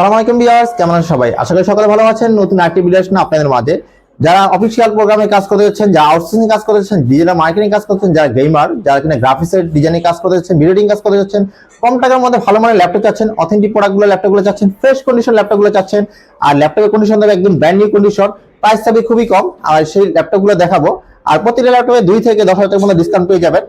সালাম বিয়ার্স কেমন আছেন সবাই? আশা করি সকালে ভালো আছেন। নতুন আরেকটি ভিডিও আসলে আপনাদের মাঝে। যারা অফিসিয়াল প্রোগ্রামে কাজ করতে যাচ্ছেন, যারা আউটসোর্সিং কাজ করতে যাচ্ছেন ডিজিটাল মার্কেটিং কাজ করছেন যারা গেমার যারা কিনা গ্রাফিক্সের ডিজাইনিং কাজ করতে যাচ্ছেন ভিডিওডিং কাজ করতে যাচ্ছেন, কম টাকার মধ্যে ভালো মানের ল্যাপটপ চাচ্ছেন অথেন্টিক প্রোডাক্টগুলো ল্যাপটপগুলো চাচ্ছেন ফ্রেশ কন্ডিশন ল্যাপটপগুলো চাচ্ছেন, আর ল্যাপটপের কন্ডিশন দেবে একদম ব্র্যান্ড নিউ কন্ডিশন প্রাইস থাকবে খুবই কম, আর সেই ল্যাপটপগুলো দেখাবো, আর প্রতিটা ল্যাপটপে দুই থেকে দশ হাজার টাকার মধ্যে ডিসকাউন্ট পেয়ে যাবেন।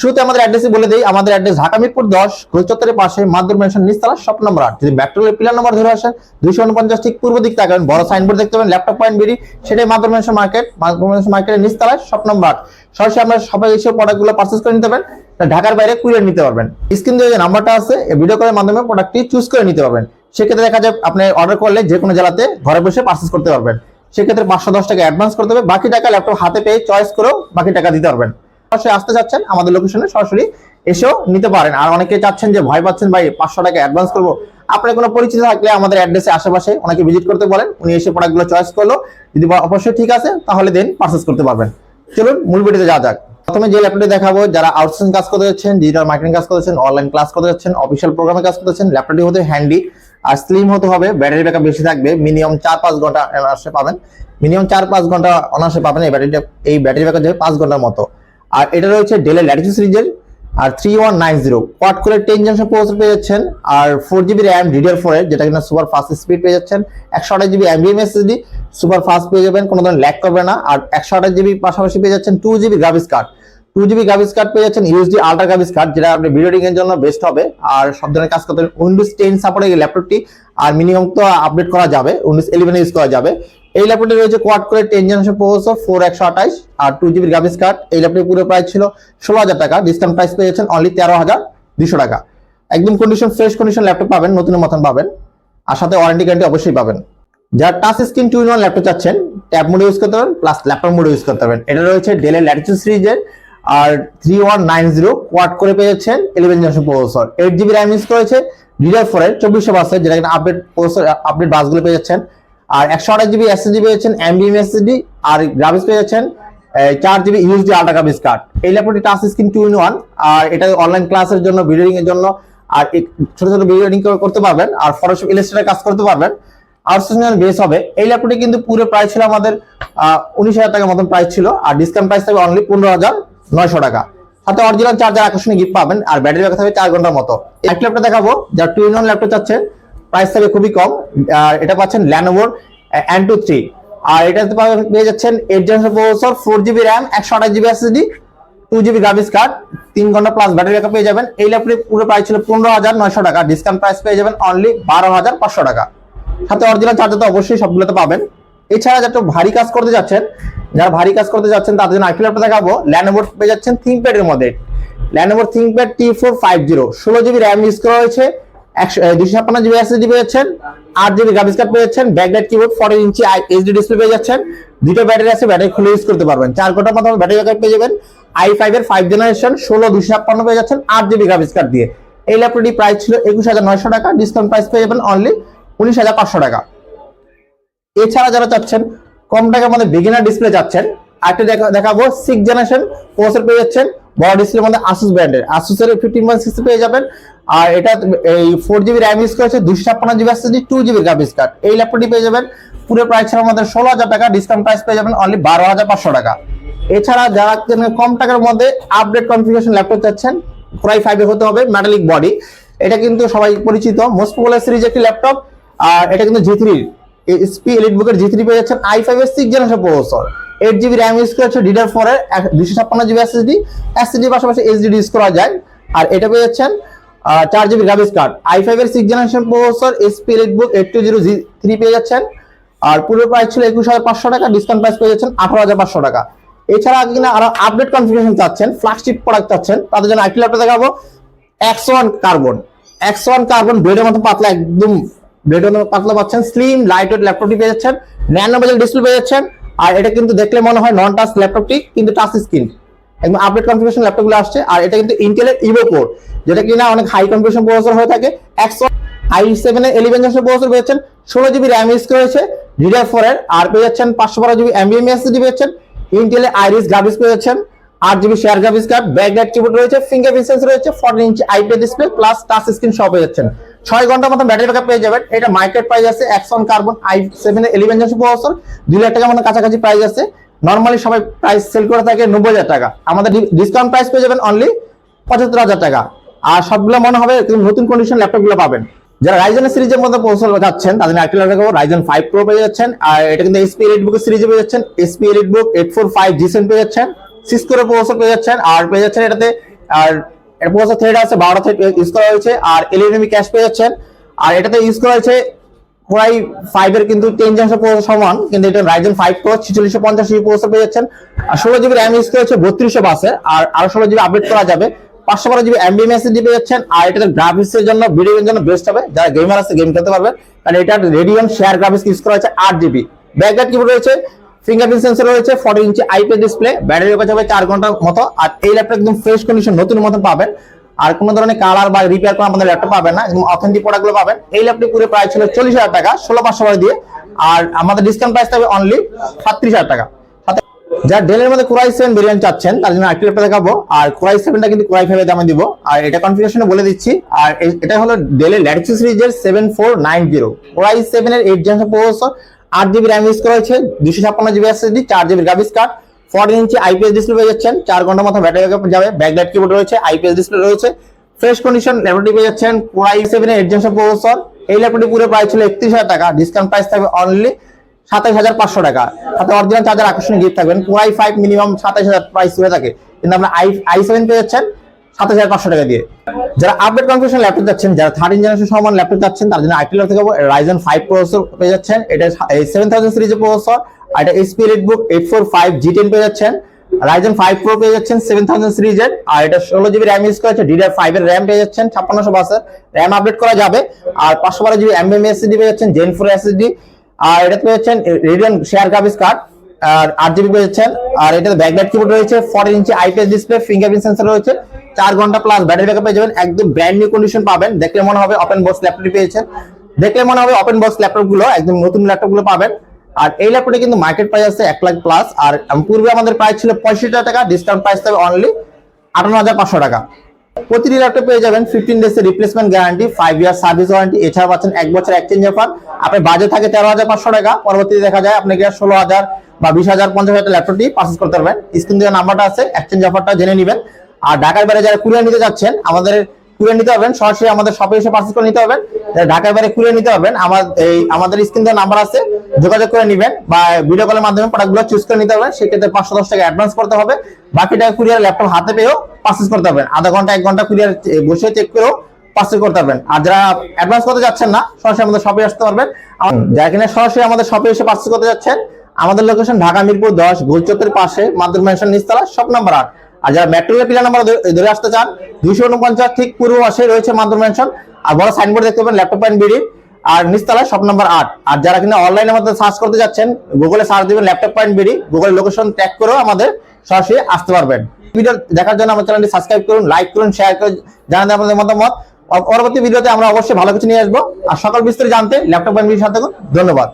শুরুতে আমাদের অ্যাড্রেসে বলে দিই, আমাদের অ্যাড্রেস ঢাকা মিরপুর দশ ঘোষ চত্বরের পাশে মাধ্যম মেনশন নিস্তালা শপ নম্বর আট। যদি মেট্রোলের পিলার নম্বর ধরে আসেন, দুইশো উনপঞ্চাশ ঠিক পূর্ব দিক তাকাবেন, বড় সাইনবোর্ড দেখতে পাবেন ল্যাপটপ পয়েন্ট বেরি, সেটাই মাধ্যম মেনশন মার্কেট মাধ্যম মেনশন মার্কেটের নিস্তালায় শপ নম্বর আট। সরাসরি আমরা সবাই এসে প্রোডাক্টগুলো পারচেস করে নিতে পারবেন, তা ঢাকার বাইরে কুরিয়ার নিতে পারবেন। স্ক্রিন দিয়ে যে নাম্বারটা আছে ভিডিও কলের মাধ্যমে প্রোডাক্টটি চুজ করে নিতে পারবেন। সেক্ষেত্রে দেখা যায় আপনি অর্ডার করলে যে কোনো জেলাতে ঘরে বসে পারচেস করতে পারবেন। সেক্ষেত্রে পাঁচশো দশ টাকা অ্যাডভান্স করতে হবে, বাকি টাকা ল্যাপটপ হাতে পেয়ে চয়েস করেও বাকি টাকা দিতে পারবেন। সরাসরি আসতে চাচ্ছেন, আমাদের লোকেশনে সরাসরি এসেও নিতে পারেন। আর অনেকে চাচ্ছেন যে ভয় পাচ্ছেন, ভাই, পাঁচশো টাকা অ্যাডভান্স করব। আপনার কোনো পরিচিত থাকলে আমাদের অ্যাড্রেসে আশেপাশে ওনাকে ভিজিট করতে বলেন। উনি এসে প্রোডাক্টগুলো চয়েস করল। যদি অবশ্যই ঠিক আছে, তাহলে দেন পারচেস করতে পারবেন। চলুন, মূল ভিডিওতে যা যাক। প্রথমে যে ল্যাপটপটি দেখাবো, যারা আউটসোর্সিং কাজ করতে যাচ্ছেন ডিজিটাল মার্কেটিং কাজ করতেছেন অনলাইন ক্লাস করতে যাচ্ছেন অফিসিয়াল প্রোগ্রামে কাজ করতেছেন ল্যাপটপটি হতে হ্যান্ডি আর স্লিম হতে হবে ব্যাটারি ব্যাকআপ বেশি থাকবে মিনিমাম চার পাঁচ ঘণ্টা অনার্সে পাবেন। মিনিমাম চার পাঁচ ঘণ্টা অনার্সে পাবেন এই ব্যাটারিটা এই ব্যাটারি ব্যাকআপ যাবে পাঁচ ঘণ্টার মতো। আর এটা রয়েছে ডেলের ল্যাটিটিউড সিরিজের আর three one nine zero quad করে টেন জেনশন প্রসেসর পেয়ে যাচ্ছেন। আর four GB RAM DDR four যেটা কিনা সুপার ফাস্ট স্পিড পেয়ে যাচ্ছেন। একশো আঠাশ GB MBM SSD super fast পেয়ে যাবেন, কোনো ধরনের ল্যাক করবে না। আর একশো আঠাশ জিবি পাশাপাশি পেয়ে যাচ্ছেন two GB graphics card two GB graphics card পেয়ে যাচ্ছেন ইউএসডি আল্ট্রা গ্রাফিক্স কার্ড যেটা আপনি ভিডিও এর জন্য বেস্ট হবে। আর সব ধরনের কাজ করতে উইন্ডোজ টেন সাপোর্টে এই ল্যাপটপটি আর মিনিমাম তো আপডেট করা যাবে উইন্ডোজ ইলেভেন ইউজ করা যাবে। এই ল্যাপটপটি রয়েছে কোয়াড করে টেন জেনারেশন প্রসেসর ফোর একশো আঠাইশ আর টু জিবি গ্রাফিক্স কার্ড এই ল্যাপটপটি পুরো প্রাইস ছিল ষোলো হাজার টাকা। ডিসকাউন্ট প্রাইস পেয়ে যাচ্ছেন অনলি তেরো হাজার দুশো টাকা। একদম কন্ডিশন ফ্রেশ কন্ডিশন ল্যাপটপ পাবেন নতুন মতন পাবেন। আর সাথে ওয়ারেন্টি গ্যারান্টি অবশ্যই পাবেন। যারা touch screen two in one laptop চাচ্ছেন ট্যাব মোড ইউজ করতে পারবেন প্লাস ল্যাপটপ মোড ইউজ করতে পারবেন। এটা রয়েছে ডেলের ল্যাটিটিউড সিরিজের আর three one nine zero quad করে পেয়ে যাচ্ছেন eleven generation processor eight GB RAM use করেছে ডিডিআর ফোর এর চব্বিশশো বাসের যেটা কিনা আপডেট প্রসেসর আপডেট বাসগুলো পেয়ে যাচ্ছেন আর একশো আঠাশ জিবি এসএসডি পেয়ে যাচ্ছেন এমবিএম এসএসডি আর গ্রাফিক্স পেয়ে যাচ্ছেন চার GB USD ultra graphics card এই ল্যাপটপটি touch screen two in one আর এটা অনলাইন ক্লাসের জন্য ভিডিও এর জন্য, আর ছোট ছোট ভিডিও এডিটিং করতে পারবেন, আর ফটোশপ ইলাস্ট্রেটর কাজ করতে পারবেন। আউটসোর্সিং বেস হবে। এই ল্যাপটপটি কিন্তু পুরো প্রাইস ছিল আমাদের উনিশ হাজার টাকার মতন প্রাইস ছিল, আর ডিসকাউন্ট প্রাইস থাকবে অনলি পনেরো হাজার। নয়শো টাকা। সাথে অরিজিনাল চার্জার আকর্ষণীয় গিফট পাবেন, আর ব্যাটারি ব্যাকআপ থাকবে চার ঘণ্টার মতো। এক দেখাবো, যার টু ইন ল্যাপটপ চাচ্ছেন প্রাইস থাকবে খুবই কম, আর এটা পাচ্ছেন ল্যানোভোর এন টু থ্রি আর এটাতে পেয়ে যাচ্ছেন eight generation processor four GB RAM একশো আঠাশ GB SSD two GB graphics card তিন ঘণ্টা প্লাস ব্যাটারি ব্যাকআপ পেয়ে যাবেন। এই ল্যাপটপের পুরো প্রাইস ছিল পনেরো হাজার নয়শো টাকা। ডিসকাউন্ট প্রাইস পেয়ে যাবেন অনলি বারো হাজার পাঁচশো টাকা। সাথে অরিজিনাল চার্জার তো অবশ্যই সবগুলোতে পাবেন। এছাড়া যারা ভারী কাজ করতে যাচ্ছেন, যারা ভারী কাজ করতে যাচ্ছেন, তাদের জন্য আরেকটি ল্যাপটপ দেখাবো। ল্যানোভোর পেয়ে যাচ্ছেন থিঙ্কপ্যাড এর মধ্যে। ল্যানোভোর ThinkPad T four five zero ষোলো জিবি র্যাম ইউজ করা হয়েছে, একশো দুশো ছাপ্পান্ন জিবি এসএসডি পেয়ে যাচ্ছেন, আট জিবি গ্রাফিক্স কার্ড পেয়ে যাচ্ছেন backlight keyboard fourteen inch HD display পেয়ে যাচ্ছেন, দুটো ব্যাটারি আছে ব্যাটারি খুলে ইউজ করতে পারবেন। চার ঘণ্টার মতো ব্যাটারি ব্যাকআপ পেয়ে যাবেন আই ফাইভ এর ফাইভ জেনারেশন ষোলো দুশো ছাপ্পান্ন পেয়ে যাচ্ছেন, আট জিবি গ্রাফিক্স কার্ড দিয়ে। এই ল্যাপটপটি প্রাইস ছিল একুশ হাজার নয়শো টাকা ডিসকাউন্ট প্রাইস পেয়ে যাবেন অনলি উনিশ হাজার পাঁচশো টাকা। এছাড়া যারা চাচ্ছেন, কম টাকার মধ্যে বিগিনার ডিসপ্লে চাচ্ছেন আরেকটা দেখাবো সিক্স জেনারেশন প্রসেসর পেয়ে যাচ্ছেন, বড় ডিসপ্লের মধ্যে আসুস ব্র্যান্ডের আসুসের ফিফটিন পয়েন্ট সিক্স পেয়ে যাবেন। আর এটা এই ফোর জিবি র্যাম ইউজ করেছে, দুশো ছাপ্পান্ন GB SSD two GB graphics card এই ল্যাপটপটি পেয়ে যাবেন, পুরো প্রাইস ছিল আমাদের ষোলো হাজার টাকা ডিসকাউন্ট প্রাইস পেয়ে যাবেন অনলি বারো হাজার পাঁচশো টাকা। এছাড়া যারা কম টাকার মধ্যে আপডেট কনফিগারেশন ল্যাপটপ চাচ্ছেন কোরাই ফাইভে হতে হবে মেটালিক বডি এটা কিন্তু সবাই পরিচিত মোস্ট পপুলার সিরিজ একটি ল্যাপটপ আর এটা কিন্তু জি থ্রি এসপি এলিট বুকের জি থ্রি পেয়ে যাচ্ছেন আই ফাইভ এর six generation processor eight GB RAM use করেছে ডিডার ফোর এর দুশো ছাপ্পান্ন জিবি এসএসডি এসএসডি পাশাপাশি এইচডি ইউজ করা যায়। আর এটা পেয়ে যাচ্ছেন চার GB graphics card I five এর six generation processor SP EliteBook eight two zero G three পেয়ে যাচ্ছেন। আর পুরো প্রাইস ছিল একুশ হাজার পাঁচশো টাকা ডিসকাউন্ট প্রাইস পেয়ে যাচ্ছেন আঠারো হাজার পাঁচশো টাকা। এছাড়া কিনা আরও আপডেট কনফিগারেশন চাচ্ছেন ফ্ল্যাগশিপ প্রোডাক্ট চাচ্ছেন, তাদের জন্য আরেকটি ল্যাপটপ দেখাবো। X one carbon X one carbon ব্লেডের মতো পাতলা একদম পাতলা পাচ্ছেন স্লিম লাইট ওয়েট ল্যাপটপটি পেয়ে যাচ্ছেন ডিসপ্লে পেয়ে যাচ্ছেন, আর এটা কিন্তু দেখলে মনে হয় নন টাচ ল্যাপটপটি কিন্তু টাচ স্ক্রিন একদম আপডেট ল্যাপটপগুলো আসছে, আর এটা কিন্তু ইন্টেলের ইভো কোর যেটা কিনা অনেক হাই প্রসেসর হয়ে থাকে, একশো I seven eleven generation processor ষোলো জিবি র্যাম ইউজ করেছে ডিডিআর ফোর আর পেয়ে যাচ্ছেন পাঁচশো বারো জিবি এমবিএম এসএসডি পেয়েছেন ইন্টেলের আইরিস গ্রাফিক্স পেয়ে যাচ্ছেন আট GB share graphics card backlight keyboard রয়েছে ফিঙ্গারপ্রিন্ট সেন্সর রয়েছে fourteen inch IPS display plus touch screen সব পেয়ে যাচ্ছেন। ছয় ঘণ্টার মতো ব্যাটারি ব্যাকআপ পেয়ে যাবেন। এটা মার্কেট প্রাইস আছে X one carbon I seven eleven generation processor দুই লাখ টাকার মতো কাছাকাছি প্রাইস আছে। নর্মালি সবাই প্রাইস সেল করে থাকে নব্বই হাজার টাকা। আমাদের ডিসকাউন্ট প্রাইস পেয়ে যাবেন অনলি পঁচাত্তর হাজার টাকা। আর সবগুলো মনে হবে নতুন কন্ডিশন ল্যাপটপগুলো পাবেন। যারা রাইজেনের সিরিজের মধ্যে পৌঁছল যাচ্ছেন, তাদের আরেকটি ল্যাপটপ রাইজেন ফাইভ প্রো পেয়ে যাচ্ছেন। আর এটা কিন্তু এসপি এলিট বুকের সিরিজে পেয়ে যাচ্ছেন। SP EliteBook eight four five জিসেন পেয়ে যাচ্ছেন। সিক্স করে প্রসেসর পেয়ে যাচ্ছেন। আর পেয়ে যাচ্ছেন এটাতে, আর এর প্রসেসর থ্রেড আছে বারোটা থ্রেড ইউজ করা হয়েছে, আর এলইডি ক্যাশ পেয়ে যাচ্ছেন। আর এটাতে ইউজ করা হয়েছে কোরাই ফাইভ এর কিন্তু টেন জেনারেশন সমান, কিন্তু এটা রাইজেন ফাইভ প্রো ছিচল্লিশশো পঞ্চাশ জিবি প্রসেসর পেয়ে যাচ্ছেন। আর ষোলো জিবি র্যাম ইউজ করেছে বত্রিশশো বাসে আর আরও ষোলো জিবি আপডেট করা যাবে। পাঁচশো বারো জিবি এমবি মেসেজ পেয়ে যাচ্ছেন, আর এটাতে গ্রাফিক্স এর জন্য ভিডিও জন্য বেস্ট হবে। যারা গেমার আছে গেম খেলতে পারবে। কারণ এটা রেডিয়ন শেয়ার গ্রাফিক্স ইউজ করা হয়েছে, আট জিবি ব্যাকলাইট কিবোর্ড রয়েছে ফিঙ্গারপ্রিন্ট সেন্সর রয়েছে forty inch IP display battery backup যাবে চার ঘণ্টার মতো। আর এই ল্যাপটপ একদম ফ্রেশ কন্ডিশন নতুন মতন পাবেন। আর কোনো ধরনের কালার বা রিপেয়ার করা আমাদের ল্যাপটপ পাবেন না, একদম অথেন্টিক প্রোডাক্টগুলো পাবেন। এই ল্যাপটপ পুরো প্রাইস ছিল চল্লিশ হাজার টাকা, ষোলো পাঁচশো করে দিয়ে। আর আমাদের ডিসকাউন্ট প্রাইস থাকবে অনলি সাতত্রিশ হাজার টাকা। যারা ডেলের মধ্যে কোরাই সেভেন ভেরিয়েন্ট চাচ্ছেন তার জন্য একটি ল্যাপটপ দেখাবো। আর কোরাই সেভেনটা কিন্তু কোরাই ফাইভের দামে দিব। আর এটা কনফিগারেশনে বলে দিচ্ছি। আর এটা হলো ডেলের ল্যাটিক্স সিরিজের seven four nine zero core i সেভেনের এইট জেনারেশন প্রসেসর আট জিবি র্যাম ইউজ করা হয়েছে দুশো ছাপ্পান্ন জিবি এসএসডি চার GB graphics card fourteen inch IPS display পেয়ে যাচ্ছেন, চার ঘণ্টার মতো ব্যাটারি ব্যাকআপ যাবে ব্যাকলাইট কিবোর্ড রয়েছে আইপিএস ডিসপ্লে রয়েছে ফ্রেশ কন্ডিশন ল্যাপটপটি পেয়ে যাচ্ছেন কোরাই সেভেনের এইট জেনারেশন প্রসেসর এই ল্যাপটপটি পুরো প্রাইস ছিল একত্রিশ হাজার টাকা ডিসকাউন্ট প্রাইস থাকবে অনলি সাতাশ হাজার পাঁচশো টাকা। সাথে অরিজিনাল চার্জার আকর্ষণীয় গিফট থাকবেন কোরাই ফাইভ মিনিমাম সাতাশ হাজার প্রাইস হয়ে থাকে। কিন্তু আপনার আই আই সেভেন পেয়ে যাচ্ছেন সাতাশ হাজার পাঁচশো টাকা দিয়ে। যারা আপডেট কনফিগারেশন ল্যাপটপ যাচ্ছেন, যারা থার্ড জেনারেশন সমান ল্যাপটপ যাচ্ছেন, তার জন্য আইটি থেকে রাইজেন ফাইভ প্রসেসর পেয়ে যাচ্ছেন। এটা সেভেন থাউজেন্ড সিরিজের প্রসেসর আর এটা eight four five G ten পেয়ে যাচ্ছেন। রাইজেন ফাইভ প্রো পেয়ে যাচ্ছেন সেভেন থাউজেন্ড সিরিজের আর এটা ষোলো জিবি র্যাম ইউজ করেছে ডিডার ফাইভ এর র্যাম পেয়ে যাচ্ছেন, ছাপ্পান্নশো বাসের র্যাম আপডেট করা যাবে। আর পাঁচশো বারো জিবি এমবিএম এসএসডি পেয়ে যাচ্ছেন জেন ফোর এসএসডি আর এটা পেয়ে যাচ্ছেন রেডিয়ন শেয়ার গ্রাফিক্স কার্ড আর আট জিবি পেয়ে যাচ্ছেন আর এটাতে ব্যাকলাইট কিবোর্ড রয়েছে fourteen inch IPS display fingerprint sensor রয়েছে, চার ঘণ্টা প্লাস ব্যাটারি ব্যাকআপ পেয়ে যাবেন, একদম ব্র্যান্ড নিউ কন্ডিশন পাবেন। দেখলে মনে হবে ওপেন বক্স ল্যাপটপ পেয়েছেন। দেখলে মনে হবে ওপেন বক্স ল্যাপটপগুলো একদম নতুন ল্যাপটপগুলো পাবেন। আর এই ল্যাপটপে কিন্তু মার্কেট প্রাইস আছে এক লাখ প্লাস আর পূর্বে আমাদের প্রাইস ছিল পঁয়ষট্টি টাকা ডিসকাউন্ট প্রাইস থাকবে অনলি আটান্ন হাজার পাঁচশো টাকা। প্রতিটি ল্যাপটপ পেয়ে যাবেন ফিফটিন ডেজ এর replacement guarantee five year service warranty এছাড়া পাচ্ছেন এক বছর এক্সচেঞ্জ অফার আপনার বাজেট থাকে তেরো হাজার পাঁচশো টাকা, পরবর্তীতে দেখা যায় আপনাকে ষোলো হাজার বা বিশ হাজার, পঞ্চাশ হাজার ল্যাপটপটি পারচেস করতে পারবেন। স্ক্রিন দেওয়ার নাম্বারটা আছে এক্সচেঞ্জ অফারটা জেনে নেবেন। আর ঢাকার বাইরে যারা কুরিয়ার নিতে যাচ্ছেন, আমাদের কুরিয়ার নিতে পারবেন। সরাসরি আমাদের শপে এসে পারচেস করে নিতে যারা ঢাকার বাইরে কুরিয়ার নিতে পারবেন। আমার এই, আমাদের স্ক্রিন নাম্বার আছে। যোগাযোগ করে নেবেন বা ভিডিও কলের মাধ্যমে প্রোডাক্টগুলো চুজ করে নিতে পারবেন। সেক্ষেত্রে পাঁচশো দশ টাকা অ্যাডভান্স করতে হবে। বাকি টাকা কুরিয়ার ল্যাপটপ হাতে পেয়েও পারচেস করতে পারবেন। আধা ঘণ্টা, এক ঘণ্টা কুরিয়ার বসে চেক করেও পার্সেল করতে পারবেন। আর যারা অ্যাডভান্স করতে যাচ্ছেন না, সরাসরি আমাদের শপে আসতে পারবেন। যারা কিনা সরাসরি আমাদের শপে এসে পার্সেল করতে যাচ্ছেন, আমাদের লোকেশন ঢাকা মিরপুর দশ, গোলচত্বরের পাশে মাদুর মেনশন নিস্তালা শপ নাম্বার আট। আর যারা মেট্রো পিলার নাম্বার ধরে আসতে চান, দুইশো উনপঞ্চাশ ঠিক পূর্ব পাশে রয়েছে মাদুর মেনশন আর বড় সাইনবোর্ড দেখতে পাবেন ল্যাপটপ পয়েন্ট বিডি আর নিস্তালা শপ নাম্বার আট। আর যারা কিনা অনলাইনে আমাদের সার্চ করতে যাচ্ছেন গুগলে সার্চ দিবেন laptop point BD Google location tag করেও আমাদের সরাসরি আসতে পারবেন। ভিডিও দেখার জন্য আমার চ্যানেলটি সাবস্ক্রাইব করুন লাইক করুন শেয়ার করুন, জানাতে আপনাদের মতামত। পরবর্তী ভিডিওতে আমরা অবশ্যই ভালো কিছু নিয়ে আসব। আর সকল বিস্তারিত জানতে ল্যাপটপ পয়েন্ট বিডির সাথে ধন্যবাদ।